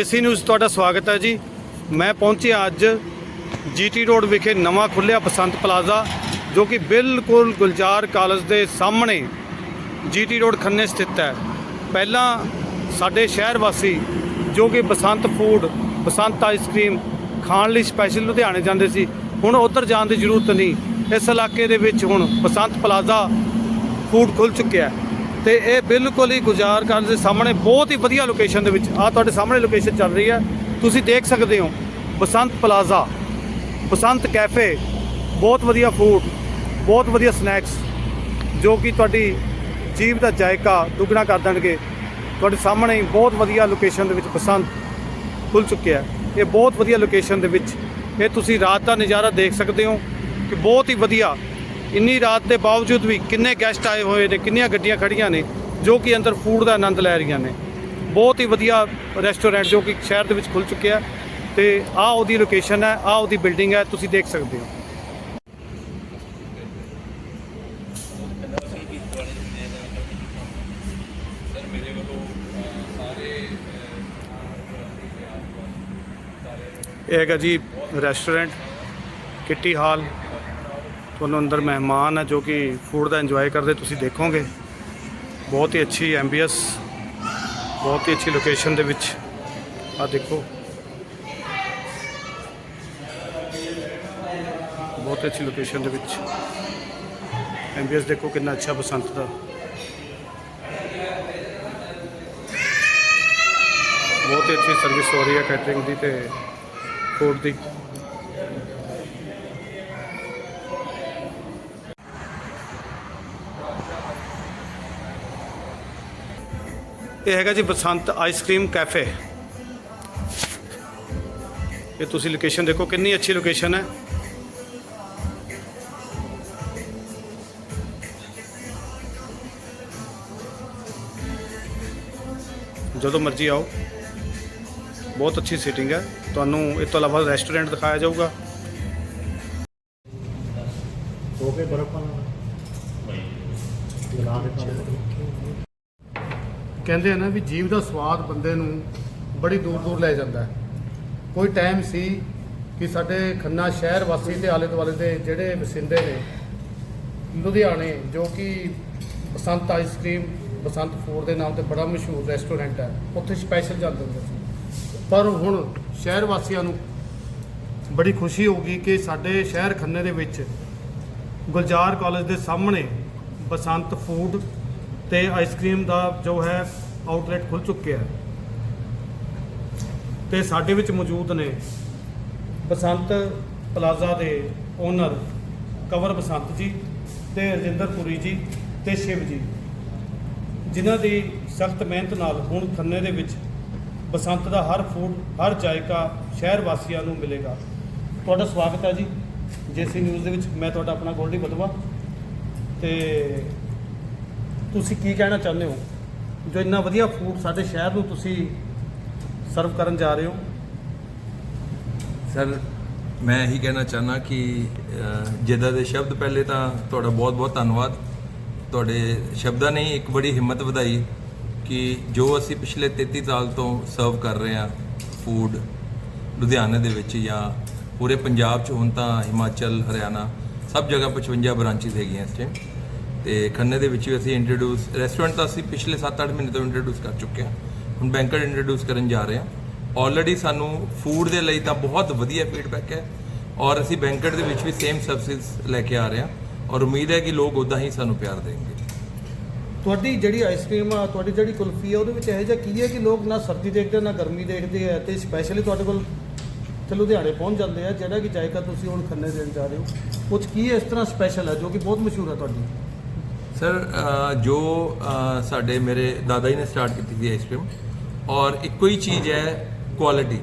JC news ਤੁਹਾਡਾ ਸਵਾਗਤ ਹੈ ਜੀ। ਮੈਂ ਪਹੁੰਚਿਆ ਅੱਜ ਜੀਟੀ ਰੋਡ ਵਿਖੇ ਨਵਾਂ ਖੁੱਲਿਆ ਬਸੰਤ ਪਲਾਜ਼ਾ, ਜੋ ਕਿ ਬਿਲਕੁਲ ਗੁਲਜ਼ਾਰ ਕਾਲਜ ਦੇ ਸਾਹਮਣੇ ਜੀਟੀ ਰੋਡ ਖੰਨੇ ਸਥਿਤ ਹੈ। ਪਹਿਲਾਂ ਸਾਡੇ ਸ਼ਹਿਰ ਵਾਸੀ, ਜੋ ਕਿ ਬਸੰਤ ਫੂਡ, ਬਸੰਤ ਆਈਸਕ੍ਰੀਮ ਖਾਣ ਲਈ ਸਪੈਸ਼ਲ ਲੁਧਿਆਣੇ ਜਾਂਦੇ ਸੀ, ਹੁਣ ਉੱਧਰ ਜਾਣ ਦੀ ਜ਼ਰੂਰਤ ਨਹੀਂ। ਇਸ ਇਲਾਕੇ ਦੇ ਵਿੱਚ ਹੁਣ ਬਸੰਤ ਪਲਾਜ਼ਾ ਫੂਡ ਖੁੱਲ ਚੁੱਕਿਆ ਹੈ। ਤੇ ਇਹ ਬਿਲਕੁਲ ਹੀ ਗੁਜ਼ਾਰ ਕਰਨ ਦੇ ਸਾਹਮਣੇ ਬਹੁਤ ਹੀ ਵਧੀਆ ਲੋਕੇਸ਼ਨ ਦੇ ਵਿੱਚ ਆ ਤੁਹਾਡੇ ਸਾਹਮਣੇ ਲੋਕੇਸ਼ਨ ਚੱਲ ਰਹੀ ਹੈ। ਤੁਸੀਂ ਦੇਖ ਸਕਦੇ ਹੋ, ਬਸੰਤ ਪਲਾਜ਼ਾ ਬਸੰਤ ਕੈਫੇ ਬਹੁਤ ਵਧੀਆ ਫੂਡ ਬਹੁਤ ਵਧੀਆ ਸਨੈਕਸ ਜੋ ਕਿ ਤੁਹਾਡੀ ਜੀਵ ਦਾ ਜਾਇਕਾ ਦੁੱਗਣਾ ਕਰ ਦੇਣਗੇ। ਤੁਹਾਡੇ ਸਾਹਮਣੇ ਹੀ ਬਹੁਤ ਵਧੀਆ ਲੋਕੇਸ਼ਨ ਦੇ ਵਿੱਚ ਬਸੰਤ ਖੁੱਲ ਚੁੱਕਿਆ ਇਹ ਬਹੁਤ ਵਧੀਆ ਲੋਕੇਸ਼ਨ ਦੇ ਵਿੱਚ ਇਹ ਤੁਸੀਂ ਰਾਤ ਦਾ ਨਜ਼ਾਰਾ ਦੇਖ ਸਕਦੇ ਹੋ ਕਿ ਬਹੁਤ ਹੀ ਵਧੀਆ ਇੰਨੀ ਰਾਤ ਦੇ ਬਾਵਜੂਦ ਵੀ ਕਿੰਨੇ ਗੈਸਟ ਆਏ ਹੋਏ ਨੇ ਕਿੰਨੀਆਂ ਗੱਡੀਆਂ ਖੜੀਆਂ ਨੇ ਜੋ ਕਿ ਅੰਦਰ ਫੂਡ ਦਾ ਆਨੰਦ ਲੈ ਰਹੀਆਂ ਨੇ। ਬਹੁਤ ਹੀ ਵਧੀਆ ਰੈਸਟੋਰੈਂਟ ਜੋ ਕਿ ਸ਼ਹਿਰ ਦੇ ਵਿੱਚ ਖੁੱਲ ਚੁੱਕਿਆ ਤੇ ਆਹ ਉਹਦੀ ਲੋਕੇਸ਼ਨ ਹੈ ਆਹ ਉਹਦੀ ਬਿਲਡਿੰਗ ਹੈ ਤੁਸੀਂ ਦੇਖ ਸਕਦੇ ਹੋ। ਇਹ ਹੈਗਾ ਜੀ ਰੈਸਟੋਰੈਂਟ ਕਿੱਟੀ ਹਾਲ। ਤੁਹਾਨੂੰ ਅੰਦਰ ਮਹਿਮਾਨ ਹੈ ਜੋ ਕਿ ਫੂਡ ਦਾ ਇੰਜੋਏ ਕਰਦੇ, ਤੁਸੀਂ ਦੇਖੋਗੇ। ਬਹੁਤ ਹੀ ਅੱਛੀ ਐਂਬੀਅਸ ਬਹੁਤ ਹੀ ਅੱਛੀ ਲੋਕੇਸ਼ਨ ਦੇ ਵਿੱਚ। ਆ ਦੇਖੋ। ਬਹੁਤ ਅੱਛੀ ਲੋਕੇਸ਼ਨ ਦੇ ਵਿੱਚ। ਐਂਬੀਅਸ ਦੇਖੋ ਕਿੰਨਾ ਅੱਛਾ ਬਸੰਤ ਦਾ। ਬਹੁਤ ਹੀ ਅੱਛੀ ਸਰਵਿਸ ਹੋ ਰਹੀ ਹੈ ਕੈਟਰਿੰਗ ਦੀ ਤੇ ਫੂਡ ਦੀ। ਇਹ ਹੈਗਾ ਜੀ ਬਸੰਤ ਆਈਸਕ੍ਰੀਮ ਕੈਫੇ ਇਹ ਤੁਸੀਂ ਲੋਕੇਸ਼ਨ ਦੇਖੋ ਕਿੰਨੀ ਅੱਛੀ ਲੋਕੇਸ਼ਨ ਹੈ। ਜਦੋਂ ਮਰਜ਼ੀ ਆਓ। ਬਹੁਤ ਅੱਛੀ ਸੀਟਿੰਗ ਹੈ। ਤੁਹਾਨੂੰ ਇਸ ਤੋਂ ਇਲਾਵਾ ਰੈਸਟੋਰੈਂਟ ਦਿਖਾਇਆ ਜਾਊਗਾ। ਹੋ ਕੇ ਬਰਫ ਵਾਲਾ। ਗਲਾ ਦੇ ਕਹਿੰਦੇ ਆ ਨਾ ਵੀ ਜੀਵ ਦਾ ਸਵਾਦ ਬੰਦੇ ਨੂੰ ਬੜੀ ਦੂਰ ਦੂਰ ਲੈ ਜਾਂਦਾ ਹੈ। ਕੋਈ ਟਾਈਮ ਸੀ ਕਿ ਸਾਡੇ ਖੰਨਾ ਸ਼ਹਿਰ ਵਾਸੀ ਤੇ ਆਲੇ ਦੁਆਲੇ ਦੇ ਜਿਹੜੇ ਵਸਿੰਦੇ ਨੇ, ਲੁਧਿਆਣੇ, ਜੋ ਕਿ ਬਸੰਤ ਆਈਸਕ੍ਰੀਮ ਬਸੰਤ ਫੂਡ ਦੇ ਨਾਮ ਤੇ ਬੜਾ ਮਸ਼ਹੂਰ ਰੈਸਟੋਰੈਂਟ ਹੈ, ਉੱਥੇ ਸਪੈਸ਼ਲ ਜਾਂਦੇ ਹੁੰਦੇ ਸੀ। ਪਰ ਹੁਣ ਸ਼ਹਿਰ ਵਾਸੀਆਂ ਨੂੰ ਬੜੀ ਖੁਸ਼ੀ ਹੋਊਗੀ ਕਿ ਸਾਡੇ ਸ਼ਹਿਰ ਖੰਨੇ ਦੇ ਵਿੱਚ ਗੁਲਜ਼ਾਰ ਕਾਲਜ ਦੇ ਸਾਹਮਣੇ ਬਸੰਤ ਫੂਡ ਤੇ ਆਈਸਕ੍ਰੀਮ ਦਾ ਜੋ ਹੈ ਆਊਟਲੈਟ ਖੁੱਲ ਚੁੱਕਿਆ ਹੈ। ਤੇ ਸਾਡੇ ਵਿੱਚ ਮੌਜੂਦ ਨੇ ਬਸੰਤ ਪਲਾਜ਼ਾ ਦੇ ਓਨਰ ਕਵਰ ਬਸੰਤ ਜੀ ਤੇ ਰਜਿੰਦਰ ਪੁਰੀ ਜੀ ਤੇ ਸ਼ਿਵ ਜੀ। ਜਿਨ੍ਹਾਂ ਦੀ ਸਖਤ ਮਿਹਨਤ ਨਾਲ ਹੁਣ ਖੰਨੇ ਦੇ ਵਿੱਚ ਬਸੰਤ ਦਾ ਹਰ ਫੂਡ, ਹਰ ਜਾਇਕਾ ਸ਼ਹਿਰ ਵਾਸੀਆਂ ਨੂੰ ਮਿਲੇਗਾ। ਤੁਹਾਡਾ ਸਵਾਗਤ ਹੈ ਜੀ। ਜੇਸੀ ਨਿਊਜ਼ ਦੇ ਵਿੱਚ ਮੈਂ ਤੁਹਾਡਾ ਆਪਣਾ ਗੋਲਡੀ ਬਦਵਾ ਤੇ ਤੁਸੀਂ ਕੀ ਕਹਿਣਾ ਚਾਹੁੰਦੇ ਹੋ? ਜੋ ਇੰਨਾ ਵਧੀਆ ਫੂਡ ਸਾਡੇ ਸ਼ਹਿਰ ਨੂੰ ਤੁਸੀਂ ਸਰਵ ਕਰਨ ਜਾ ਰਹੇ ਹੋ? ਸਰ ਮੈਂ ਇਹੀ ਕਹਿਣਾ ਚਾਹਨਾ ਕਿ ਜਿੱਦਾਂ ਦੇ ਸ਼ਬਦ ਪਹਿਲੇ ਤਾਂ ਤੁਹਾਡਾ ਬਹੁਤ-ਬਹੁਤ ਧੰਨਵਾਦ। ਤੁਹਾਡੇ ਸ਼ਬਦਾਂ ਨੇ ਇੱਕ ਬੜੀ ਹਿੰਮਤ ਵਧਾਈ ਕਿ ਜੋ ਅਸੀਂ ਪਿਛਲੇ 33 ਸਾਲ ਤੋਂ ਸਰਵ ਕਰ ਰਹੇ ਹਾਂ ਫੂਡ ਲੁਧਿਆਣੇ ਦੇ ਵਿੱਚ ਜਾਂ ਪੂਰੇ ਪੰਜਾਬ 'ਚ, ਹੁਣ ਤਾਂ ਹਿਮਾਚਲ, ਹਰਿਆਣਾ, ਸਭ ਜਗ੍ਹਾ 55 ਬ੍ਰਾਂਚਿਸ ਹੈਗੀਆਂ ਇਸ ਟਾਈਮ ਤੇ ਖੰਨੇ ਦੇ ਵਿੱਚ ਵੀ ਅਸੀਂ ਇੰਟਰੋਡਿਊਸ ਰੈਸਟੋਰੈਂਟ ਤਾਂ ਅਸੀਂ ਪਿਛਲੇ 7-8 ਮਹੀਨੇ ਤੋਂ ਇੰਟਰੋਡਿਊਸ ਕਰ ਚੁੱਕੇ ਹਾਂ। ਹੁਣ ਬੈਂਕਟ ਇੰਟਰੋਡਿਊਸ ਕਰਨ ਜਾ ਰਹੇ ਹਾਂ। ਆਲਰੇਡੀ ਸਾਨੂੰ ਫੂਡ ਦੇ ਲਈ ਤਾਂ ਬਹੁਤ ਵਧੀਆ ਫੀਡਬੈਕ ਹੈ ਔਰ ਅਸੀਂ ਬੈਂਕਟ ਦੇ ਵਿੱਚ ਵੀ ਸੇਮ ਸਰਵਿਸਿਜ਼ ਲੈ ਕੇ ਆ ਰਹੇ ਹਾਂ ਔਰ ਉਮੀਦ ਹੈ ਕਿ ਲੋਕ ਉਦਾਂ ਹੀ ਸਾਨੂੰ ਪਿਆਰ ਦੇਣਗੇ। ਤੁਹਾਡੀ ਜਿਹੜੀ ਆਈਸਕ੍ਰੀਮ ਆ, ਤੁਹਾਡੀ ਜਿਹੜੀ ਕੁਲਫੀ ਆ, ਉਹਦੇ ਵਿੱਚ ਇਹੋ ਜਿਹਾ ਕੀ ਹੈ ਕਿ ਲੋਕ ਨਾ ਸਰਦੀ ਦੇਖਦੇ, ਨਾ ਗਰਮੀ ਦੇਖਦੇ ਆ ਤੇ ਸਪੈਸ਼ਲੀ ਤੁਹਾਡੇ ਕੋਲ ਤੇ ਲੁਧਿਆਣੇ ਪਹੁੰਚ ਜਾਂਦੇ ਆ, ਜਿਹੜਾ ਕਿ ਜਾਇਕਾ ਤੁਸੀਂ ਹੁਣ ਖੰਨੇ ਦੇਣ ਜਾ ਰਹੇ ਹੋ। ਕੁਝ ਕੀ ਇਸ ਤਰ੍ਹਾਂ ਸਪੈਸ਼ਲ ਹੈ ਜੋ ਕਿ ਬਹੁਤ ਮਸ਼ਹੂਰ ਹੈ ਤੁਹਾਡੀ? ਸਰ ਜੋ ਸਾਡੇ ਮੇਰੇ ਦਾਦਾ ਜੀ ਨੇ ਸਟਾਰਟ ਕੀਤੀ ਸੀ ਆਈਸਕ੍ਰੀਮ ਔਰ ਇੱਕੋ ਹੀ ਚੀਜ਼ ਹੈ ਕੁਆਲਿਟੀ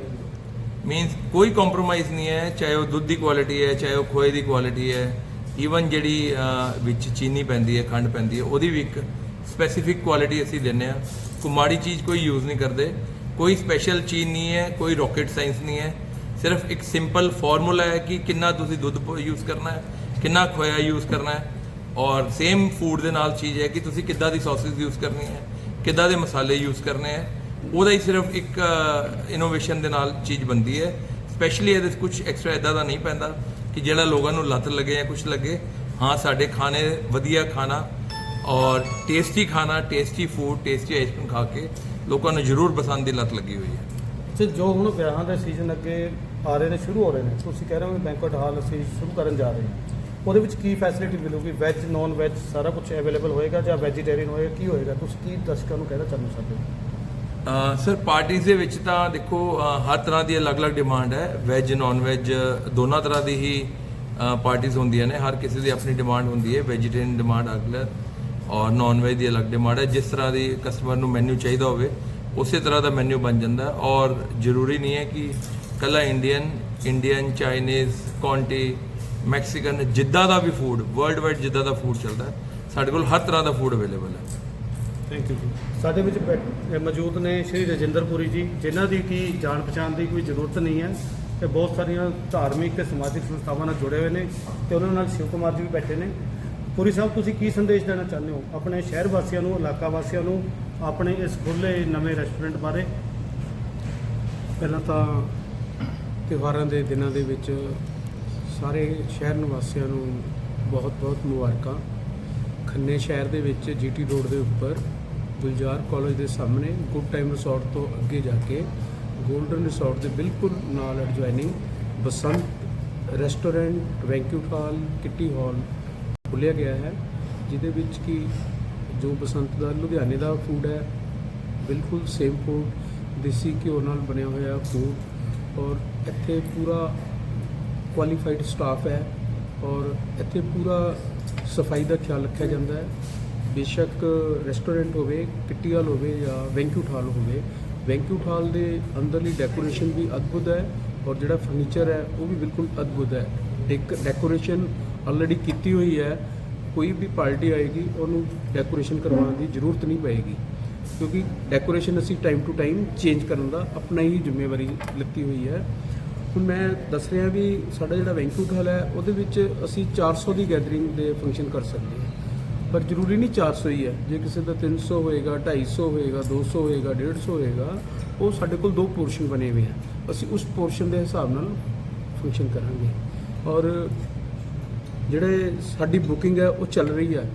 ਮੀਨਸ ਕੋਈ ਕੰਪਰੋਮਾਈਜ਼ ਨਹੀਂ ਹੈ, ਚਾਹੇ ਉਹ ਦੁੱਧ ਦੀ ਕੁਆਲਿਟੀ ਹੈ, ਚਾਹੇ ਉਹ ਖੋਏ ਦੀ ਕੁਆਲਿਟੀ ਹੈ ਈਵਨ ਜਿਹੜੀ ਵਿੱਚ ਚੀਨੀ ਪੈਂਦੀ ਹੈ, ਖੰਡ ਪੈਂਦੀ ਹੈ, ਉਹਦੀ ਵੀ ਇੱਕ ਸਪੈਸੀਫਿਕ ਕੁਆਲਿਟੀ ਅਸੀਂ ਦਿੰਨੇ ਆ ਕੋਈ ਮਾੜੀ ਚੀਜ਼ ਕੋਈ ਯੂਜ਼ ਨਹੀਂ ਕਰਦੇ, ਕੋਈ ਸਪੈਸ਼ਲ ਚੀਜ਼ ਨਹੀਂ ਹੈ, ਕੋਈ ਰਾਕਟ ਸਾਇੰਸ ਨਹੀਂ ਹੈ। ਸਿਰਫ ਇੱਕ ਸਿੰਪਲ ਫਾਰਮੂਲਾ ਹੈ ਕਿ ਕਿੰਨਾ ਤੁਸੀਂ ਦੁੱਧ ਯੂਜ਼ ਕਰਨਾ ਹੈ, ਕਿੰਨਾ ਖੋਇਆ ਯੂਜ਼ ਕਰਨਾ ਹੈ। ਔਰ ਸੇਮ ਫੂਡ ਦੇ ਨਾਲ ਚੀਜ਼ ਹੈ ਕਿ ਤੁਸੀਂ ਕਿੱਦਾਂ ਦੀ ਸੌਸਸ ਯੂਜ਼ ਕਰਨੀ ਹੈ, ਕਿੱਦਾਂ ਦੇ ਮਸਾਲੇ ਯੂਜ਼ ਕਰਨੇ ਹੈ, ਉਹਦਾ ਹੀ ਸਿਰਫ ਇੱਕ ਇਨੋਵੇਸ਼ਨ ਦੇ ਨਾਲ ਚੀਜ਼ ਬਣਦੀ ਹੈ। ਸਪੈਸ਼ਲੀ ਇਹਦੇ 'ਚ ਕੁਝ ਐਕਸਟਰਾ ਇਦਾਂ ਦਾ ਨਹੀਂ ਪੈਂਦਾ ਕਿ ਜਿਹੜਾ ਲੋਕਾਂ ਨੂੰ ਲੱਤ ਲੱਗੇ ਜਾਂ ਕੁਝ ਲੱਗੇ। ਹਾਂ, ਸਾਡੇ ਖਾਣੇ ਵਧੀਆ ਖਾਣਾ ਔਰ ਟੇਸਟੀ ਖਾਣਾ ਟੇਸਟੀ ਫੂਡ ਟੇਸਟੀ ਆਈਸਕ੍ਰੀਮ ਖਾ ਕੇ ਲੋਕਾਂ ਨੂੰ ਜ਼ਰੂਰ ਪਸੰਦ ਦੀ ਲੱਤ ਲੱਗੀ ਹੋਈ ਹੈ। ਤੇ ਜੋ ਹੁਣ ਵਿਆਹਾਂ ਦੇ ਸੀਜ਼ਨ ਅੱਗੇ ਆ ਰਹੇ ਨੇ, ਸ਼ੁਰੂ ਹੋ ਰਹੇ ਨੇ, ਤੁਸੀਂ ਕਹਿ ਰਹੇ ਹੋ ਬੈਂਕਟ ਹਾਲ ਅਸੀਂ ਸ਼ੁਰੂ ਕਰਨ ਜਾ ਰਹੇ ਹਾਂ। ਉਹਦੇ ਵਿੱਚ ਕੀ ਫੈਸਿਲਿਟੀ ਮਿਲੂਗੀ? ਵੈਜ ਨਾਨ ਵੈਜ ਸਾਰਾ ਕੁਝ ਅਵੇਲੇਬਲ ਹੋਏਗਾ ਜਾਂ ਵੈਜੀਟੇਰੀਅਨ ਹੋਏਗਾ, ਕੀ ਹੋਏਗਾ? ਤੁਸੀਂ ਕੀ ਦਰਸ਼ਕਾਂ ਨੂੰ ਕਹਿਣਾ ਚਾਹੁੰਦੇ ਹੋ ਸਰ ਪਾਰਟੀਆਂ ਦੇ ਵਿੱਚ ਤਾਂ ਦੇਖੋ ਹਰ ਤਰ੍ਹਾਂ ਦੀ ਅਲੱਗ-ਅਲੱਗ ਡਿਮਾਂਡ ਹੈ। ਵੈਜ ਨਾਨ ਵੈਜ ਦੋਨਾਂ ਤਰ੍ਹਾਂ ਦੀ ਹੀ ਪਾਰਟੀਆਂ ਹੁੰਦੀਆਂ ਨੇ। ਹਰ ਕਿਸੇ ਦੀ ਆਪਣੀ ਡਿਮਾਂਡ ਹੁੰਦੀ ਹੈ। ਵੈਜੀਟੇਰੀਅਨ ਡਿਮਾਂਡ ਅਲੱਗ ਔਰ ਨਾਨ ਵੈਜ ਦੀ ਅਲੱਗ ਡਿਮਾਂਡ ਹੈ। ਜਿਸ ਤਰ੍ਹਾਂ ਦੀ ਕਸਟਮਰ ਨੂੰ ਮੈਨੂ ਚਾਹੀਦਾ ਹੋਵੇ, ਉਸੇ ਤਰ੍ਹਾਂ ਦਾ ਮੈਨੂ ਬਣ ਜਾਂਦਾ ਔਰ ਜ਼ਰੂਰੀ ਨਹੀਂ ਹੈ ਕਿ ਕੱਲਾ ਇੰਡੀਅਨ ਇੰਡੀਅਨ ਚਾਈਨੀਜ਼ ਕੌਂਟੀ ਮੈਕਸੀਕਨ ਜਿੱਦਾਂ ਦਾ ਵੀ ਫੂਡ ਵਰਲਡ ਵਾਈਡ ਜਿੱਦਾਂ ਦਾ ਫੂਡ ਚੱਲਦਾ ਹੈ ਸਾਡੇ ਕੋਲ ਹਰ ਤਰ੍ਹਾਂ ਦਾ ਫੂਡ ਅਵੇਲੇਬਲ ਹੈ। Thank you ji. ਸਾਡੇ ਵਿੱਚ ਅ, ਮੌਜੂਦ ਨੇ ਸ਼੍ਰੀ ਰਜਿੰਦਰਪੁਰੀ ਜੀ ਜਿਨ੍ਹਾਂ ਦੀ ਕੀ ਜਾਣ ਪਛਾਣ ਦੀ ਕੋਈ ਜ਼ਰੂਰਤ ਨਹੀਂ ਹੈ ਤੇ ਬਹੁਤ ਸਾਰੀਆਂ ਧਾਰਮਿਕ ਤੇ ਸਮਾਜਿਕ ਸੰਸਥਾਵਾਂ ਨਾਲ ਜੁੜੇ ਹੋਏ ਨੇ ਤੇ ਉਹਨਾਂ ਨਾਲ ਸ਼ਿਵ ਕੁਮਾਰ ਜੀ ਵੀ ਬੈਠੇ ਨੇ। ਪੁਰੀ ਸਾਹਿਬ ਤੁਸੀਂ ਕੀ ਸੰਦੇਸ਼ ਦੇਣਾ ਚਾਹੁੰਦੇ ਹੋ ਆਪਣੇ ਸ਼ਹਿਰ ਵਾਸੀਆਂ ਨੂੰ ਇਲਾਕਾ ਵਾਸੀਆਂ ਨੂੰ ਆਪਣੇ ਇਸ ਖੁੱਲੇ ਨਵੇਂ ਰੈਸਟੋਰੈਂਟ ਬਾਰੇ? ਪਹਿਲਾਂ ਤਾਂ ਤਿਉਹਾਰਾਂ ਦੇ ਦਿਨਾਂ ਦੇ ਵਿੱਚ ਸਾਰੇ ਸ਼ਹਿਰ ਨਿਵਾਸੀਆਂ ਨੂੰ ਬਹੁਤ-ਬਹੁਤ ਮੁਬਾਰਕਾਂ। ਖੰਨੇ ਸ਼ਹਿਰ ਦੇ ਵਿੱਚ ਜੀਟੀ ਰੋਡ ਦੇ ਉੱਪਰ ਗੁਲਜ਼ਾਰ ਕਾਲਜ ਦੇ ਸਾਹਮਣੇ ਗੁੱਡ ਟਾਈਮ ਰਿਸੋਰਟ ਤੋਂ ਅੱਗੇ ਜਾ ਕੇ 골ਡਨ ਰਿਸੋਰਟ ਦੇ ਬਿਲਕੁਲ ਨਾਲ adjoining Basant restaurant banquet hall, kitty hall ਖੁੱਲ੍ਹਿਆ ਗਿਆ ਹੈ, ਜਿਹਦੇ ਵਿੱਚ ਕਿ ਜੋ ਬਸੰਤ ਦਾ, ਲੁਧਿਆਣੇ ਦਾ ਫੂਡ ਹੈ, ਬਿਲਕੁਲ ਸੇਮ ਫੂਡ ਦੇਸੀ ਘਿਓ ਨਾਲ ਬਣਿਆ ਹੋਇਆ ਫੂਡ ਔਰ ਇੱਥੇ ਪੂਰਾ ਕੁਆਲੀਫਾਈਡ ਸਟਾਫ ਹੈ ਔਰ ਇੱਥੇ ਪੂਰਾ ਸਫ਼ਾਈ ਦਾ ਖਿਆਲ ਰੱਖਿਆ ਜਾਂਦਾ ਹੈ। ਬੇਸ਼ੱਕ ਰੈਸਟੋਰੈਂਟ ਹੋਵੇ, ਕਿੱਟੀ ਹਾਲ ਹੋਵੇ ਜਾਂ ਵੈਂਕਿਊਟ ਹਾਲ ਹੋਵੇ ਵੈਂਕਿਊਟ ਹਾਲ ਦੇ ਅੰਦਰਲੀ ਡੈਕੋਰੇਸ਼ਨ ਵੀ ਅਦਭੁਤ ਹੈ ਔਰ ਜਿਹੜਾ ਫਰਨੀਚਰ ਹੈ ਉਹ ਵੀ ਬਿਲਕੁਲ ਅਦਭੁਤ ਹੈ। ਡੈਕ ਡੈਕੋਰੇਸ਼ਨ ਆਲਰੇਡੀ ਕੀਤੀ ਹੋਈ ਹੈ, ਕੋਈ ਵੀ ਪਾਰਟੀ ਆਏਗੀ, ਉਹਨੂੰ ਡੈਕੋਰੇਸ਼ਨ ਕਰਵਾਉਣ ਦੀ ਜ਼ਰੂਰਤ ਨਹੀਂ ਪਏਗੀ। ਕਿਉਂਕਿ ਡੈਕੋਰੇਸ਼ਨ ਅਸੀਂ ਟਾਈਮ ਟੂ ਟਾਈਮ ਚੇਂਜ ਕਰਨ ਦਾ ਆਪਣਾ ਹੀ ਜ਼ਿੰਮੇਵਾਰੀ ਲਿੱਤੀ ਹੋਈ ਹੈ। ਹੁਣ ਮੈਂ ਦੱਸ ਰਿਹਾ ਵੀ ਸਾਡਾ ਜਿਹੜਾ ਵੈਂਕੂਟ ਹਾਲ ਹੈ, ਉਹਦੇ ਵਿੱਚ ਅਸੀਂ 400 ਦੀ ਗੈਦਰਿੰਗ ਦੇ ਫੰਕਸ਼ਨ ਕਰ ਸਕਦੇ ਹਾਂ। ਪਰ ਜ਼ਰੂਰੀ ਨਹੀਂ 400 ਹੀ ਹੈ। ਜੇ ਕਿਸੇ ਦਾ 300 ਹੋਏਗਾ 250 ਹੋਏਗਾ 200 ਹੋਏਗਾ 150 ਹੋਏਗਾ, ਉਹ ਸਾਡੇ ਕੋਲ ਦੋ ਪੋਰਸ਼ਨ ਬਣੇ ਹੋਏ ਆ ਅਸੀਂ ਉਸ ਪੋਰਸ਼ਨ ਦੇ ਹਿਸਾਬ ਨਾਲ ਫੰਕਸ਼ਨ ਕਰਾਂਗੇ। ਔਰ ਜਿਹੜੇ ਸਾਡੀ ਬੁਕਿੰਗ ਹੈ, ਉਹ ਚੱਲ ਰਹੀ ਹੈ।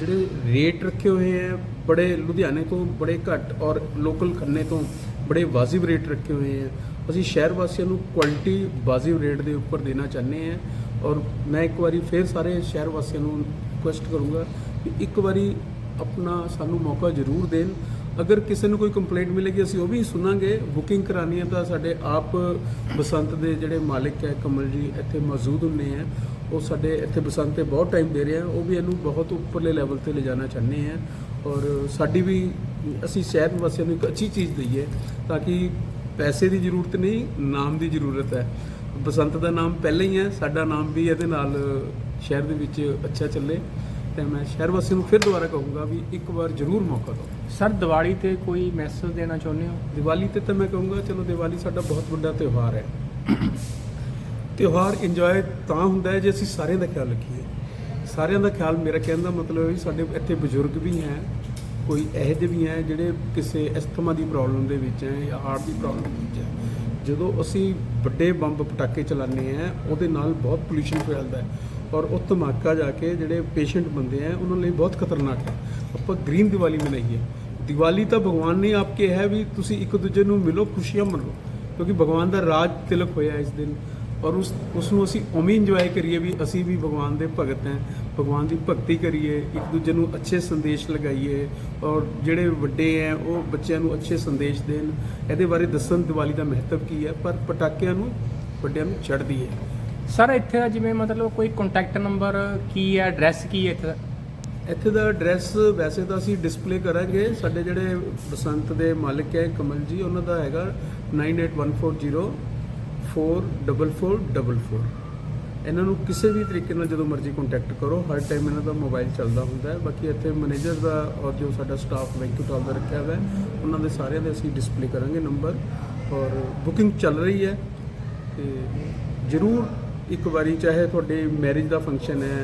ਜਿਹੜੇ ਰੇਟ ਰੱਖੇ ਹੋਏ ਹੈ, ਬੜੇ ਲੁਧਿਆਣੇ ਤੋਂ ਬੜੇ ਘੱਟ ਔਰ ਲੋਕਲ ਖੰਨੇ ਤੋਂ ਬੜੇ ਵਾਜਿਬ ਰੇਟ ਰੱਖੇ ਹੋਏ ਹੈ। ਅਸੀਂ ਸ਼ਹਿਰ ਵਾਸੀਆਂ ਨੂੰ ਕੁਆਲਿਟੀ ਵਾਜਿਬ ਰੇਟ ਦੇ ਉੱਪਰ ਦੇਣਾ ਚਾਹੁੰਦੇ ਹਾਂ ਔਰ ਮੈਂ ਇੱਕ ਵਾਰੀ ਫੇਰ ਸਾਰੇ ਸ਼ਹਿਰ ਵਾਸੀਆਂ ਨੂੰ ਰਿਕੁਐਸਟ ਕਰੂੰਗਾ ਕਿ ਇੱਕ ਵਾਰੀ ਆਪਣਾ ਸਾਨੂੰ ਮੌਕਾ ਜ਼ਰੂਰ ਦੇਣ। ਅਗਰ ਕਿਸੇ ਨੂੰ ਕੋਈ ਕੰਪਲੇਂਟ ਮਿਲੇਗੀ, ਅਸੀਂ ਉਹ ਵੀ ਸੁਣਾਂਗੇ। ਬੁਕਿੰਗ ਕਰਾਣੀ ਹੈ ਤਾਂ ਸਾਡੇ ਆਪ ਬਸੰਤ ਦੇ ਜਿਹੜੇ ਮਾਲਿਕ ਹੈ, ਕਮਲ ਜੀ, ਇੱਥੇ ਮੌਜੂਦ ਹੁੰਦੇ ਆ ਉਹ ਸਾਡੇ ਇੱਥੇ ਬਸੰਤ ਤੇ ਬਹੁਤ ਟਾਈਮ ਦੇ ਰਹੇ ਆ ਉਹ ਵੀ ਇਹਨੂੰ ਬਹੁਤ ਉੱਪਰਲੇ ਲੈਵਲ ਤੇ ਲਿਜਾਣਾ ਚਾਹੁੰਦੇ ਆ ਔਰ ਸਾਡੀ ਵੀ, ਅਸੀਂ ਸ਼ਹਿਰ ਵਾਸੀਆਂ ਨੂੰ ਇੱਕ ਅੱਛੀ ਚੀਜ਼ ਦਈਏ ਤਾਂ ਕਿ ਪੈਸੇ ਦੀ ਜ਼ਰੂਰਤ ਨਹੀਂ ਨਾਮ ਦੀ ਜ਼ਰੂਰਤ ਹੈ। ਬਸੰਤ ਦਾ ਨਾਮ ਪਹਿਲਾਂ ਹੀ ਹੈ ਸਾਡਾ ਨਾਮ ਵੀ ਇਹਦੇ ਨਾਲ ਸ਼ਹਿਰ ਦੇ ਵਿੱਚ ਅੱਛਾ ਚੱਲੇ। ਤੇ ਮੈਂ ਸ਼ਹਿਰ ਵਾਸੀਆਂ ਨੂੰ ਫਿਰ ਦੁਬਾਰਾ ਕਹੂੰਗਾ ਵੀ ਇੱਕ ਵਾਰ ਜ਼ਰੂਰ ਮੌਕਾ ਦਿਓ। ਸਰ ਦੀਵਾਲੀ ਤੇ ਕੋਈ ਮੈਸੇਜ ਦੇਣਾ ਚਾਹੁੰਦੇ ਹੋ? ਦੀਵਾਲੀ ਤੇ ਤਾਂ ਮੈਂ ਕਹੂੰਗਾ ਚਲੋ ਦੀਵਾਲੀ ਸਾਡਾ ਬਹੁਤ ਵੱਡਾ ਤਿਉਹਾਰ ਹੈ। ਤਿਉਹਾਰ ਇੰਜੋਏ ਤਾਂ ਹੁੰਦਾ ਹੈ ਜੇ ਅਸੀਂ ਸਾਰਿਆਂ ਦਾ ਖਿਆਲ ਰੱਖੀਏ। ਸਾਰਿਆਂ ਦਾ ਖਿਆਲ ਮੇਰਾ ਕਹਿਣ ਦਾ ਮਤਲਬ ਹੈ ਸਾਡੇ ਇੱਥੇ ਬਜ਼ੁਰਗ ਵੀ ਹੈ ਕੋਈ ਇਹੋ ਜਿਹੇ ਵੀ ਹੈ ਜਿਹੜੇ ਕਿਸੇ ਅਸਥਮਾ ਦੀ ਪ੍ਰੋਬਲਮ ਦੇ ਵਿੱਚ ਹੈ ਜਾਂ ਹਾਰਟ ਦੀ ਪ੍ਰੋਬਲਮ ਵਿੱਚ ਹੈ। ਜਦੋਂ ਅਸੀਂ ਵੱਡੇ ਬੰਬ ਪਟਾਕੇ ਚਲਾਉਂਦੇ ਆ ਉਹਦੇ ਨਾਲ ਬਹੁਤ ਪੋਲੂਸ਼ਨ ਫੈਲਦਾ ਹੈ ਔਰ ਉਹ ਧਮਾਕਾ ਜਾ ਕੇ ਜਿਹੜੇ ਪੇਸ਼ੈਂਟ ਬੰਦੇ ਆ ਉਹਨਾਂ ਲਈ ਬਹੁਤ ਖਤਰਨਾਕ ਹੈ। ਆਪਾਂ ਗ੍ਰੀਨ ਦੀਵਾਲੀ ਮਨਾਈਏ ਦੀਵਾਲੀ ਤਾਂ ਭਗਵਾਨ ਨੇ ਆਪ ਕਿਹਾ ਹੈ ਵੀ ਤੁਸੀਂ ਇੱਕ ਦੂਜੇ ਨੂੰ ਮਿਲੋ, ਖੁਸ਼ੀਆਂ ਮਨਾਓ ਕਿਉਂਕਿ ਭਗਵਾਨ ਦਾ ਰਾਜ ਤਿਲਕ ਹੋਇਆ ਇਸ ਦਿਨ। ਔਰ ਉਸ ਉਸ ਨੂੰ ਅਸੀਂ ਉਵੇਂ ਇੰਜੋਏ ਕਰੀਏ ਵੀ ਅਸੀਂ ਵੀ ਭਗਵਾਨ ਦੇ ਭਗਤ ਹਾਂ ਭਗਵਾਨ ਦੀ ਭਗਤੀ ਕਰੀਏ ਇੱਕ ਦੂਜੇ ਨੂੰ ਅੱਛੇ ਸੰਦੇਸ਼ ਲਗਾਈਏ ਔਰ ਜਿਹੜੇ ਵੱਡੇ ਹੈ ਉਹ ਬੱਚਿਆਂ ਨੂੰ ਅੱਛੇ ਸੰਦੇਸ਼ ਦੇਣ। ਇਹਦੇ ਬਾਰੇ ਦੱਸਣ ਦੀਵਾਲੀ ਦਾ ਮਹੱਤਵ ਕੀ ਹੈ? ਪਰ ਪਟਾਕਿਆਂ ਨੂੰ ਵੱਡਿਆਂ ਨੂੰ ਛੱਡਦੀ ਹੈ ਸਰ ਇੱਥੇ ਦਾ ਜਿਵੇਂ ਮਤਲਬ ਕੋਈ ਕੰਟੈਕਟ ਨੰਬਰ ਕੀ ਹੈ ਐਡਰੈਸ ਕੀ ਹੈ ਇੱਥੇ ਦਾ? ਇੱਥੇ ਦਾ ਐਡਰੈਸ ਵੈਸੇ ਤਾਂ ਅਸੀਂ ਡਿਸਪਲੇ ਕਰਾਂਗੇ। ਸਾਡੇ ਜਿਹੜੇ ਬਸੰਤ ਦੇ ਮਾਲਕ ਹੈ ਕਮਲ ਜੀ ਉਹਨਾਂ ਦਾ ਹੈਗਾ 98140 444444 ਇਹਨਾਂ ਨੂੰ ਕਿਸੇ ਵੀ ਤਰੀਕੇ ਨਾਲ ਜਦੋਂ ਮਰਜ਼ੀ ਕੰਟੈਕਟ ਕਰੋ ਹਰ ਟਾਈਮ ਇਹਨਾਂ ਦਾ ਮੋਬਾਈਲ ਚੱਲਦਾ ਹੁੰਦਾ ਹੈ ਬਾਕੀ ਇੱਥੇ ਮੈਨੇਜਰ ਦਾ ਔਰ ਜੋ ਸਾਡਾ ਸਟਾਫ ਵੈਂਕੂ ਟਾਲ ਦਾ ਰੱਖਿਆ ਹੋਇਆ ਹੈ ਉਹਨਾਂ ਦੇ ਸਾਰਿਆਂ ਦੇ ਅਸੀਂ ਡਿਸਪਲੇ ਕਰਾਂਗੇ ਨੰਬਰ ਔਰ ਬੁਕਿੰਗ ਚੱਲ ਰਹੀ ਹੈ ਤੇ ਜ਼ਰੂਰ ਇੱਕ ਵਾਰੀ ਚਾਹੇ ਤੁਹਾਡੇ ਮੈਰਿਜ ਦਾ ਫੰਕਸ਼ਨ ਹੈ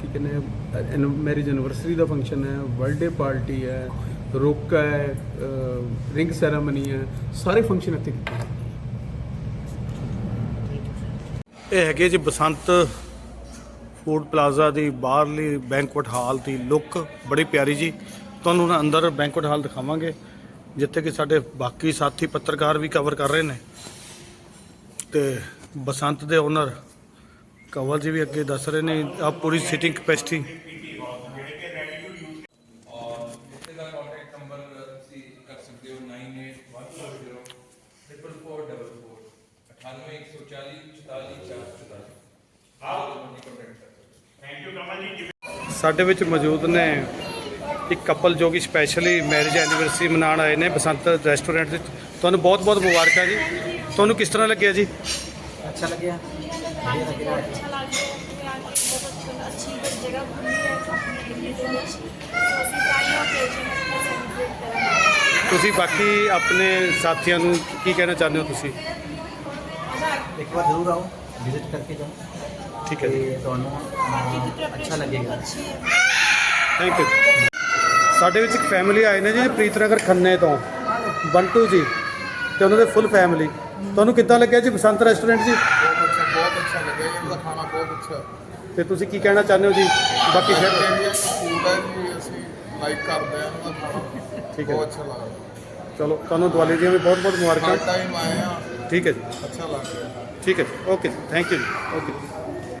ਕੀ ਕਹਿੰਦੇ ਮੈਰਿਜ ਐਨਵਰਸਰੀ ਦਾ ਫੰਕਸ਼ਨ ਹੈ ਬਰਥਡੇ ਪਾਰਟੀ ਹੈ ਰੋਕਾ ਹੈ ਰਿੰਗ ਸੈਰਾਮਨੀ ਹੈ ਸਾਰੇ ਫੰਕਸ਼ਨ ਇੱਥੇ ਕੀਤੇ ਜਾਂਦੇ ਨੇ। ਇਹ ਹੈਗੇ ਜੀ ਬਸੰਤ ਫੂਡ ਪਲਾਜ਼ਾ ਦੀ ਬਾਹਰਲੀ ਬੈਂਕੁਏਟ ਹਾਲ ਦੀ ਲੁੱਕ, ਬੜੀ ਪਿਆਰੀ ਜੀ। ਤੁਹਾਨੂੰ ਨਾ ਅੰਦਰ ਬੈਂਕੁਏਟ ਹਾਲ ਦਿਖਾਵਾਂਗੇ, ਜਿੱਥੇ ਕਿ ਸਾਡੇ ਬਾਕੀ ਸਾਥੀ ਪੱਤਰਕਾਰ ਵੀ ਕਵਰ ਕਰ ਰਹੇ ਨੇ। ਤੇ ਬਸੰਤ ਦੇ ਓਨਰ ਕੰਵਲ ਜੀ ਵੀ ਅੱਗੇ ਦੱਸ ਰਹੇ ਨੇ ਆ ਪੂਰੀ ਸਿਟਿੰਗ ਕਪੈਸਿਟੀ ਔਰ ਇਸੇ ਦਾ ਕੰਟੈਕਟ ਨੰਬਰ ਤੁਸੀਂ ਕਰ ਸਕਦੇ ਹੋ 9810 44444 98140 ਸਾਡੇ ਵਿੱਚ ਮੌਜੂਦ ਨੇ ਇੱਕ ਕਪਲ ਜੋ ਕਿ ਸਪੈਸ਼ਲੀ ਮੈਰਿਜ ਐਨੀਵਰਸਰੀ ਮਨਾਉਣ ਆਏ ਨੇ ਬਸੰਤ ਰੈਸਟੋਰੈਂਟ ਵਿੱਚ ਤੁਹਾਨੂੰ ਬਹੁਤ ਬਹੁਤ ਮੁਬਾਰਕਾਂ ਜੀ ਤੁਹਾਨੂੰ ਕਿਸ ਤਰ੍ਹਾਂ ਲੱਗਿਆ ਜੀ अच्छा लगे बढ़िया लग रहा है अच्छा लगा बहुत अच्छी जगह घूमी है घूमने के लिए अच्छी तो ਅਸੀਂ ਸਾਰੀਆਂ ਓਕੇਜ਼ਨ अपने सेलिब्रेट करेंगे ਤੁਸੀਂ ਬਾਕੀ ਆਪਣੇ ਸਾਥੀਆਂ ਨੂੰ ਕੀ ਕਹਿਣਾ ਚਾਹੁੰਦੇ ਹੋ ਤੁਸੀਂ एक बार जरूर आओ विजिट करके जाओ ਠੀਕ ਹੈ ਤੇ ਜੀ ਤੁਹਾਨੂੰ बाकी की अ, अच्छा प्रिपरेशन लगेगा अच्छी है ਥੈਂਕ ਯੂ ਸਾਡੇ ਵਿੱਚ ਇੱਕ ਫੈਮਿਲੀ ਆਏ ਨੇ ਜੀ ਪ੍ਰੀਤਨਗਰ ਖੰਨੇ ਤੋਂ ਬੰਟੂ ਜੀ ਤੇ ਉਹਨਾਂ ਦੇ ਫੁੱਲ ਫੈਮਿਲੀ ਤੁਹਾਨੂੰ ਕਿੱਦਾਂ ਲੱਗਿਆ ਜੀ ਬਸੰਤ ਰੈਸਟੋਰੈਂਟ ਜੀ ਬਹੁਤ ਅੱਛਾ ਬਹੁਤ ਅੱਛਾ ਲੱਗਿਆ ਜੀ ਇਹਦਾ ਖਾਣਾ ਬਹੁਤ ਅੱਛਾ ਤੇ ਤੁਸੀਂ ਕੀ ਕਹਿਣਾ ਚਾਹੁੰਦੇ ਹੋ ਜੀ ਬਾਕੀ ਸ਼ਹਿਰ ਇੰਡੀਅਨ ਫੂਡ ਹੈ ਜੀ ਅਸੀਂ ਲਾਈਕ ਕਰਦੇ ਹਾਂ ਇਹਦਾ ਖਾਣਾ ਠੀਕ ਹੈ। ਬਹੁਤ ਅੱਛਾ ਲੱਗਦਾ ਚਲੋ ਤੁਹਾਨੂੰ ਦੀਵਾਲੀ ਦੀਆਂ ਵੀ ਬਹੁਤ ਬਹੁਤ ਮੁਬਾਰਕਾਂ ਫਸਟ ਟਾਈਮ ਆਏ ਆ ਠੀਕ ਹੈ ਜੀ ਅੱਛਾ ਲੱਗ ਰਿਹਾ ਠੀਕ ਹੈ ਜੀ ਓਕੇ ਜੀ ਥੈਂਕ ਯੂ ਜੀ ਓਕੇ